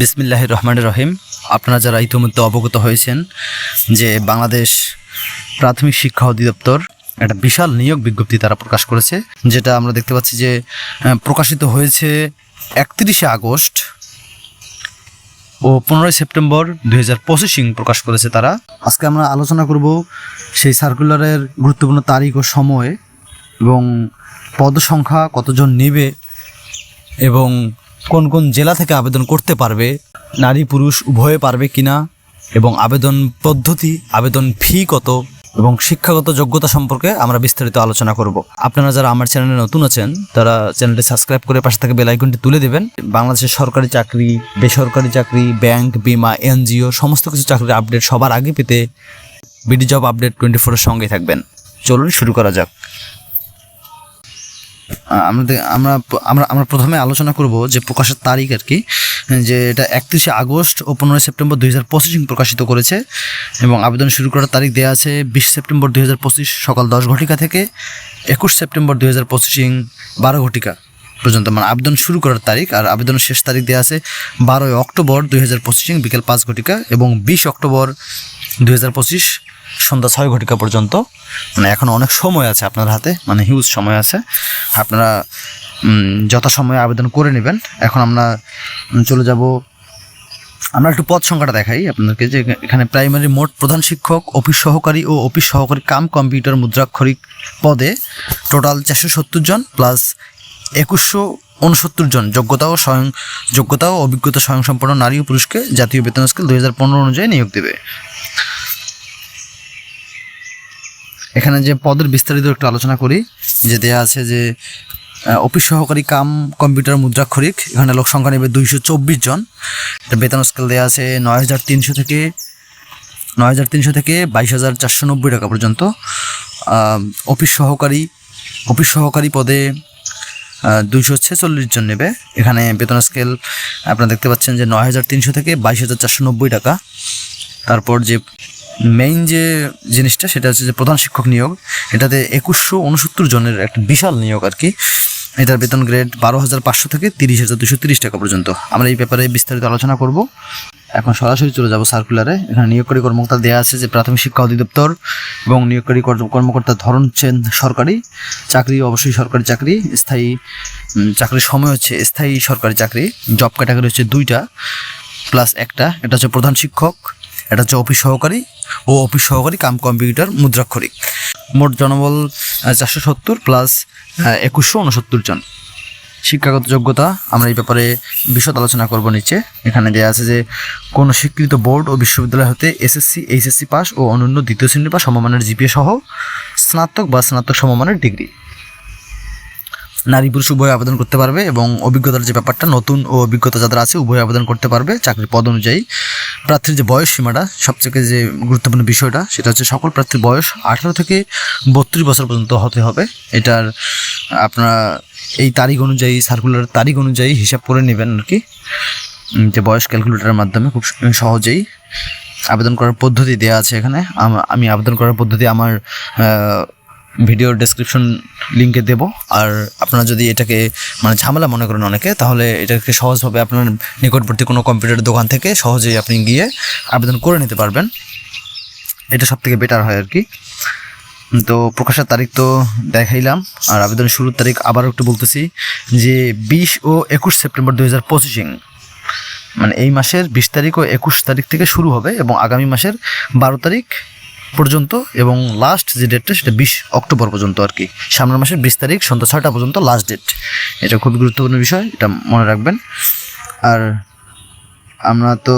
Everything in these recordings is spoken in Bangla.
বিসমিল্লাহ রহমান রহিম। আপনারা যারা ইতিমধ্যে অবগত হয়েছেন যে বাংলাদেশ প্রাথমিক শিক্ষা অধিদপ্তর একটা বিশাল নিয়োগ বিজ্ঞপ্তি তারা প্রকাশ করেছে, যেটা আমরা দেখতে পাচ্ছি যে প্রকাশিত হয়েছে একত্রিশে আগস্ট ও পনেরোই সেপ্টেম্বর দুই হাজার প্রকাশ করেছে তারা। আজকে আমরা আলোচনা করব সেই সার্কুলারের গুরুত্বপূর্ণ তারিখ ও সময় এবং পদ সংখ্যা কতজন নেবে এবং কোন কোন জেলা থেকে আবেদন করতে পারবে, নারী, পুরুষ, উভয়ে পারবে কিনা, এবং আবেদন পদ্ধতি, আবেদন ফি কত, এবং শিক্ষাগত যোগ্যতা সম্পর্কে আমরা বিস্তারিত আলোচনা করব। আপনারা যারা আমার চ্যানেলে নতুন আছেন, তারা চ্যানেলটি সাবস্ক্রাইব করে পাশে থেকে বেল আইকনটি তুলে দেবেন। বাংলাদেশের সরকারি চাকরি, বেসরকারি চাকরি, ব্যাংক, বিমা, এনজিও, সমস্ত কিছু চাকরির আপডেট সবার আগে পেতে বিডি জব আপডেট টোয়েন্টি ফোরের সঙ্গেই থাকবেন। চলুন শুরু করা যাক। আমরা আমরা আমরা আমরা প্রথমে আলোচনা করব যে প্রকাশের তারিখ আর কি, যে এটা একত্রিশে আগস্ট ও পনেরোই সেপ্টেম্বর দুই হাজার পঁচিশ প্রকাশিত করেছে এবং আবেদন শুরু করার তারিখ দেওয়া আছে বিশ সেপ্টেম্বর দুই হাজার পঁচিশ সকাল দশ ঘটিকা থেকে একুশ সেপ্টেম্বর দুই হাজার পঁচিশ বারো ঘটিকা। পর্যন্ত। মানে আবেদন শুরু করার তারিখ আর আবেদনের শেষ তারিখ দেওয়া আছে বারোই অক্টোবর দুই হাজার বিকেল পাঁচ ঘটিকা এবং বিশ অক্টোবর দুই হাজার পঁচিশ সন্ধ্যা ছয় ঘটিকা পর্যন্ত। মানে এখন অনেক সময় আছে আপনার হাতে মানে হিউজ সময় আছে। আপনারা যথাসময়ে আবেদন করে নেবেন, এখন আমরা চলে যাব। আমরা একটু পদ সংখ্যাটা দেখাই আপনাদেরকে যে এখানে প্রাইমারি মোট প্রধান শিক্ষক, অফিস সহকারী ও অফিস সহকারী কাম কম্পিউটার মুদ্রাক্ষরিক পদে টোটাল চারশো সত্তর জন প্লাস একুশশো উনসত্তর জন যোগ্যতা ও স্বয়ং, যোগ্যতা ও অভিজ্ঞতা স্বয়ংসম্পন্ন নারী ও পুরুষকে জাতীয় বেতন স্কেল দুই হাজার পনেরো অনুযায়ী নিয়োগ দেবে। এখানে যে পদের বিস্তারিত একটু আলোচনা করি, যে দেয়া আছে যে অফিস সহকারী কাম, কম্পিউটার, মুদ্রাক্ষরিক, এখানে লোক সংখ্যা নেবে দুইশো চব্বিশ জন। বেতন স্কেল দেওয়া আছে নয় হাজার তিনশো থেকে, নয় হাজার তিনশো থেকে বাইশ হাজার চারশো নব্বই টাকা পর্যন্ত। অফিস সহকারী অফিস সহকারী পদে দুইশো ছেচল্লিশ জন নেবে। এখানে বেতন স্কেল আপনারা দেখতে পাচ্ছেন যে নয় হাজার তিনশো থেকে বাইশ হাজার চারশো নব্বই টাকা। তারপর যে মেইন যে জিনিসটা, সেটা হচ্ছে যে প্রধান শিক্ষক নিয়োগ। এটাতে একুশশো উনসত্তর জনের একটা বিশাল নিয়োগ আর কি। এটার বেতন গ্রেড বারো হাজার পাঁচশো থেকে তিরিশ হাজার দুশো তিরিশ টাকা পর্যন্ত। আমরা এই ব্যাপারে বিস্তারিত আলোচনা করব। এখন সরাসরি চলে যাব সার্কুলারে এখানে নিয়োগকারী কর্মকর্তা দেওয়া আছে যে প্রাথমিক শিক্ষা অধিদপ্তর এবং নিয়োগকারী কর্ম- কর্মকর্তার ধরন হচ্ছে সরকারি, চাকরি অবশ্যই সরকারি চাকরি, স্থায়ী চাকরির সময় হচ্ছে স্থায়ী সরকারি চাকরি। জব ক্যাটাগরি হচ্ছে দুইটা প্লাস একটা, এটা হচ্ছে প্রধান শিক্ষক, এটা হচ্ছে অফিস সহকারী ও অফিস সহকারী কাম কম্পিউটার মুদ্রাক্ষরিক। মোট জনবল চারশো সত্তর প্লাস একুশশো উনসত্তর জন। শিক্ষাগত যোগ্যতা, আমরা এই ব্যাপারে বিশদ আলোচনা করব নিচে। এখানে দেওয়া আছে যে, কোন স্বীকৃত বোর্ড ও বিশ্ববিদ্যালয় হতে এসএসসি, এইচএসসি পাস ও অন্যান্য দ্বিতীয় শ্রেণি বা সমমানের জিপিএ সহ স্নাতক বা স্নাতক সমমানের ডিগ্রি। নারী পুরুষ উভয় আবেদন করতে পারবে এবং অভিজ্ঞতার যে ব্যাপারটা, নতুন ও অভিজ্ঞতা যাদের আছে উভয় আবেদন করতে পারবে চাকরির পদ অনুযায়ী। প্রার্থীর যে বয়স সীমাটা, সবথেকে যে গুরুত্বপূর্ণ বিষয়টা, সেটা হচ্ছে সকল প্রার্থীর বয়স আঠারো থেকে বত্রিশ বছর পর্যন্ত হতে হবে। এটার আপনারা এই তারিখ অনুযায়ী সার্কুলার তারিখ অনুযায়ী হিসাব করে নেবেন আর কি। যে বয়স ক্যালকুলেটরের মাধ্যমে খুব সহজেই আবেদন করার পদ্ধতি দেওয়া আছে এখানে। আম- আমি আবেদন করার পদ্ধতি আমার ভিডিও ডেসক্রিপশন লিঙ্কে দেব। আর আপনারা যদি এটাকে মানে ঝামেলা মনে করেন অনেকে, তাহলে এটাকে সহজভাবে আপনার নিকটবর্তী কোনো কম্পিউটার দোকান থেকে সহজেই আপনি গিয়ে আবেদন করে নিতে পারবেন। এটা সব থেকে বেটার হয় আর কি। তো প্রকাশের তারিখ তো দেখাইলাম, আর আবেদনের শুরুর তারিখ আবার একটু বলতেছি যে বিশ ও একুশ সেপ্টেম্বর দু হাজার পঁচিশিং মানে এই মাসের বিশ তারিখ ও একুশ তারিখ থেকে শুরু হবে এবং আগামী মাসের বারো তারিখ পর্যন্ত এবং লাস্ট যে ডেটটা সেটা বিশ অক্টোবর পর্যন্ত আর কি। সামনের মাসের বিশ তারিখ, সন্ধ্যা ছয়টা পর্যন্ত লাস্ট ডেট এটা খুবই গুরুত্বপূর্ণ বিষয়, এটা মনে রাখবেন। আর আমরা তো,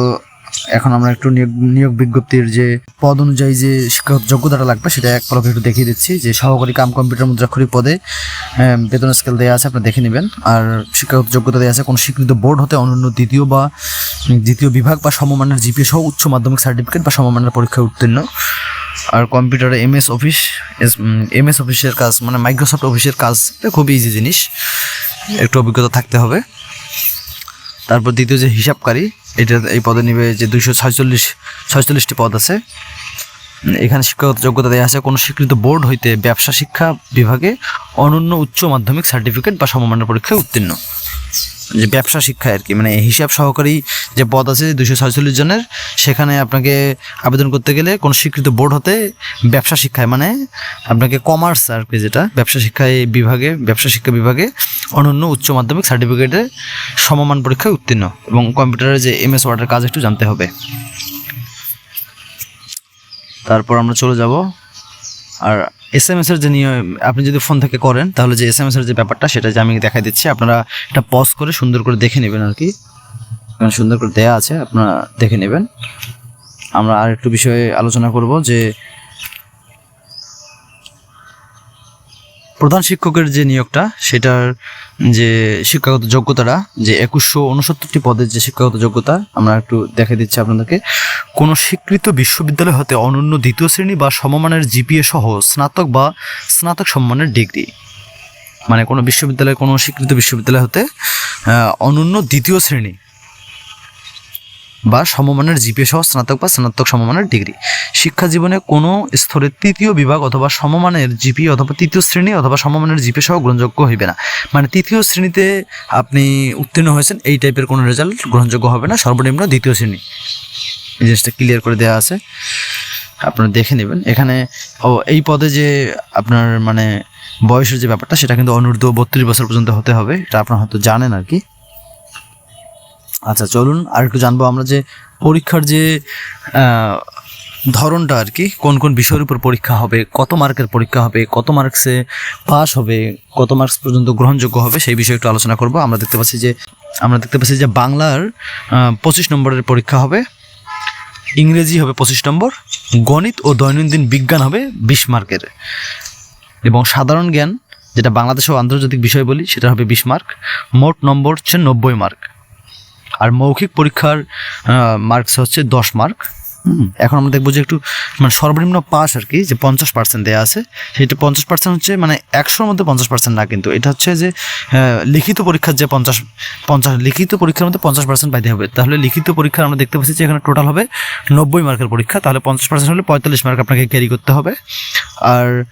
এখন আমরা একটু নিয়োগ নিয়োগ বিজ্ঞপ্তির যে পদ অনুযায়ী যে শিক্ষাগত যোগ্যতাটা লাগবে, সেটা এক পলকে একটু দেখিয়ে দিচ্ছি। যে সহকারী কাম কম্পিউটার মুদ্রাক্ষরিক পদে বেতন স্কেল দেওয়া আছে আপনি দেখে নেবেন। আর শিক্ষাগত যোগ্যতা দেওয়া আছে, কোনো স্বীকৃত বোর্ড হতে অনন্য দ্বিতীয় বা, দ্বিতীয় বিভাগ বা সমমানের জিপিএ সহ উচ্চ মাধ্যমিক সার্টিফিকেট বা সমমানের পরীক্ষায় উত্তীর্ণ। আর কম্পিউটারে এমএস অফিস এমএস অফিসের কাজ মানে মাইক্রোসফট অফিসের কাজ, এটা খুবই ইজি জিনিস। একটু অভিজ্ঞতা থাকতে হবে। তারপর দ্বিতীয় যে হিসাবকারী, এটা এই পদে নিবে যে দুইশো ছয়চল্লিশ, ছয়চল্লিশটি পদ আছে। এখানে শিক্ষাগত যোগ্যতা দেওয়া আছে, কোনো স্বীকৃত বোর্ড হইতে ব্যবসা শিক্ষা বিভাগে অনন্য উচ্চ মাধ্যমিক সার্টিফিকেট বা সমমানের পরীক্ষায় উত্তীর্ণ। যে ব্যবসা শিক্ষায় আর কি মানে হিসাব সহকারী যে পদ আছে দুশো ছয়চল্লিশ জনের, সেখানে আপনাকে আবেদন করতে গেলে কোনো স্বীকৃত বোর্ড হতে ব্যবসা শিক্ষায় মানে আপনাকে কমার্স আর কি যেটা, ব্যবসা শিক্ষায় বিভাগে, ব্যবসা শিক্ষা বিভাগে অনন্য উচ্চ মাধ্যমিক সার্টিফিকেটে সমমান পরীক্ষায় উত্তীর্ণ এবং কম্পিউটারের যে এম এস ওয়ার্ডের কাজ একটু জানতে হবে। তারপর আমরা চলে যাব। আর এস এম এস এর যে নিয়ম, আপনি যদি ফোন থেকে করেন, তাহলে যে এস এম এস এর যে ব্যাপারটা, সেটা যে আমি দেখাই দিচ্ছি, আপনারা এটা পজ করে সুন্দর করে দেখে নেবেন আর কি। এখানে সুন্দর করে দেয়া আছে, আপনারা দেখে নেবেন। আমরা আর একটু বিষয়ে আলোচনা করব যে প্রধান শিক্ষকের যে নিয়োগটা, সেটার যে শিক্ষাগত যোগ্যতাটা, যে একুশশো উনসত্তরটি পদের যে শিক্ষাগত যোগ্যতা, আমরা একটু দেখে দিচ্ছি আপনাদেরকে। কোনো স্বীকৃত বিশ্ববিদ্যালয় হতে অনন্য দ্বিতীয় শ্রেণি বা সমমানের জিপিএ সহ স্নাতক বা স্নাতক সম্মানের ডিগ্রি। মানে কোনো বিশ্ববিদ্যালয়, কোনো স্বীকৃত বিশ্ববিদ্যালয় হতে অনন্য দ্বিতীয় শ্রেণি। বা সমমানের জিপিএ সহ স্নাতক বা স্নাতক সমমানের ডিগ্রি শিক্ষা জীবনে কোনো স্তরে তৃতীয় বিভাগ অথবা সমমানের জিপি অথবা তৃতীয় শ্রেণি অথবা সমমানের জিপি সহ গ্রহণযোগ্য হইবে না। মানে তৃতীয় শ্রেণীতে আপনি উত্তীর্ণ হয়েছেন, এই টাইপের কোনো রেজাল্ট গ্রহণযোগ্য হবে না। সর্বনিম্ন দ্বিতীয় শ্রেণি। এই জিনিসটা ক্লিয়ার করে দেওয়া আছে। আপনারা দেখে নেবেন। এখানে ও, এই পদে যে আপনার মানে বয়সের যে ব্যাপারটা, সেটা কিন্তু অনূর্ধ্ব বত্রিশ বছর পর্যন্ত হতে হবে। এটা আপনারা হয়তো জানেন আর কি। আচ্ছা চলুন আর একটু জানব আমরা যে পরীক্ষার যে ধরনটা আর কি, কোন কোন বিষয়ের উপর পরীক্ষা হবে, কত মার্কের পরীক্ষা হবে, কত মার্কসে পাস হবে, কত মার্কস পর্যন্ত গ্রহণযোগ্য হবে, সেই বিষয়ে একটু আলোচনা করব। আমরা দেখতে পাচ্ছি যে, আমরা দেখতে পাচ্ছি যে বাংলার পঁচিশ নম্বরের পরীক্ষা হবে, ইংরেজি হবে পঁচিশ নম্বর, গণিত ও দৈনন্দিন বিজ্ঞান হবে বিশ মার্কের। এবং সাধারণ জ্ঞান, যেটা বাংলাদেশ ও আন্তর্জাতিক বিষয় বলি, সেটা হবে বিশ মার্ক, মোট নম্বর হচ্ছে নব্বই মার্ক। আর মৌখিক পরীক্ষার মার্কস হচ্ছে দশ মার্ক এখন আমরা দেখব যে একটু মানে সর্বনিম্ন পাস আর কি, যে পঞ্চাশ পার্সেন্ট দেওয়া আছে, সেটা পঞ্চাশ পার্সেন্ট হচ্ছে মানে একশোর মধ্যে পঞ্চাশ পার্সেন্ট না কিন্তু, এটা হচ্ছে যে লিখিত পরীক্ষার যে পঞ্চাশ পঞ্চাশ, লিখিত পরীক্ষার মধ্যে পঞ্চাশ পার্সেন্ট পাইতে হবে। তাহলে লিখিত পরীক্ষা আমরা দেখতে পাচ্ছি যে এখানে টোটাল হবে নব্বই মার্কের পরীক্ষা, তাহলে পঞ্চাশ পার্সেন্ট হলে পঁয়তাল্লিশ মার্ক আপনাকে ক্যারি করতে হবে। আর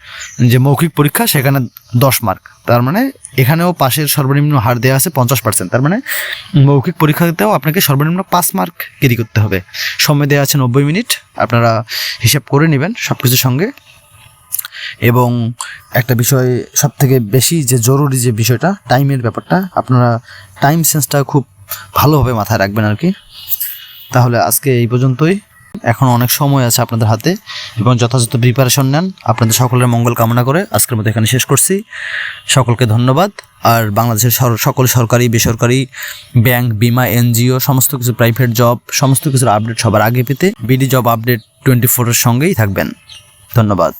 যে মৌখিক পরীক্ষা সেখানে দশ মার্ক তার মানে এখানেও পাশের সর্বনিম্ন হার দেওয়া আছে পঞ্চাশ পার্সেন্ট তার মানে মৌখিক পরীক্ষাতেও আপনাকে সর্বনিম্ন পাঁচ মার্ক ক্যারি করতে হবে। সময় দেওয়া আছে নব্বই মিনিট। আপনারা হিসাব করে নেবেন সব কিছুর সঙ্গে। এবং একটা বিষয় সব থেকে বেশি যে জরুরি যে বিষয়টা টাইমের ব্যাপারটা, আপনারা টাইম সেন্সটা খুব ভালোভাবে মাথায় রাখবেন আর কি। তাহলে আজকে এই পর্যন্তই। এখন অনেক সময় আছে আপনাদের হাতে। এবং যথাযথ প্রিপারেশন নেন। আপনাদের সকলের মঙ্গল কামনা করে আজকের মতো এখানে শেষ করছি। সকলকে ধন্যবাদ। আর বাংলাদেশের সকল সরকারি, বেসরকারি, ব্যাংক, বিমা, এনজিও, সমস্ত কিছু প্রাইভেট জব সমস্ত কিছুর আপডেট সবার আগে পেতে বিডি জব আপডেট টোয়েন্টি ফোরের সঙ্গেই থাকবেন। ধন্যবাদ।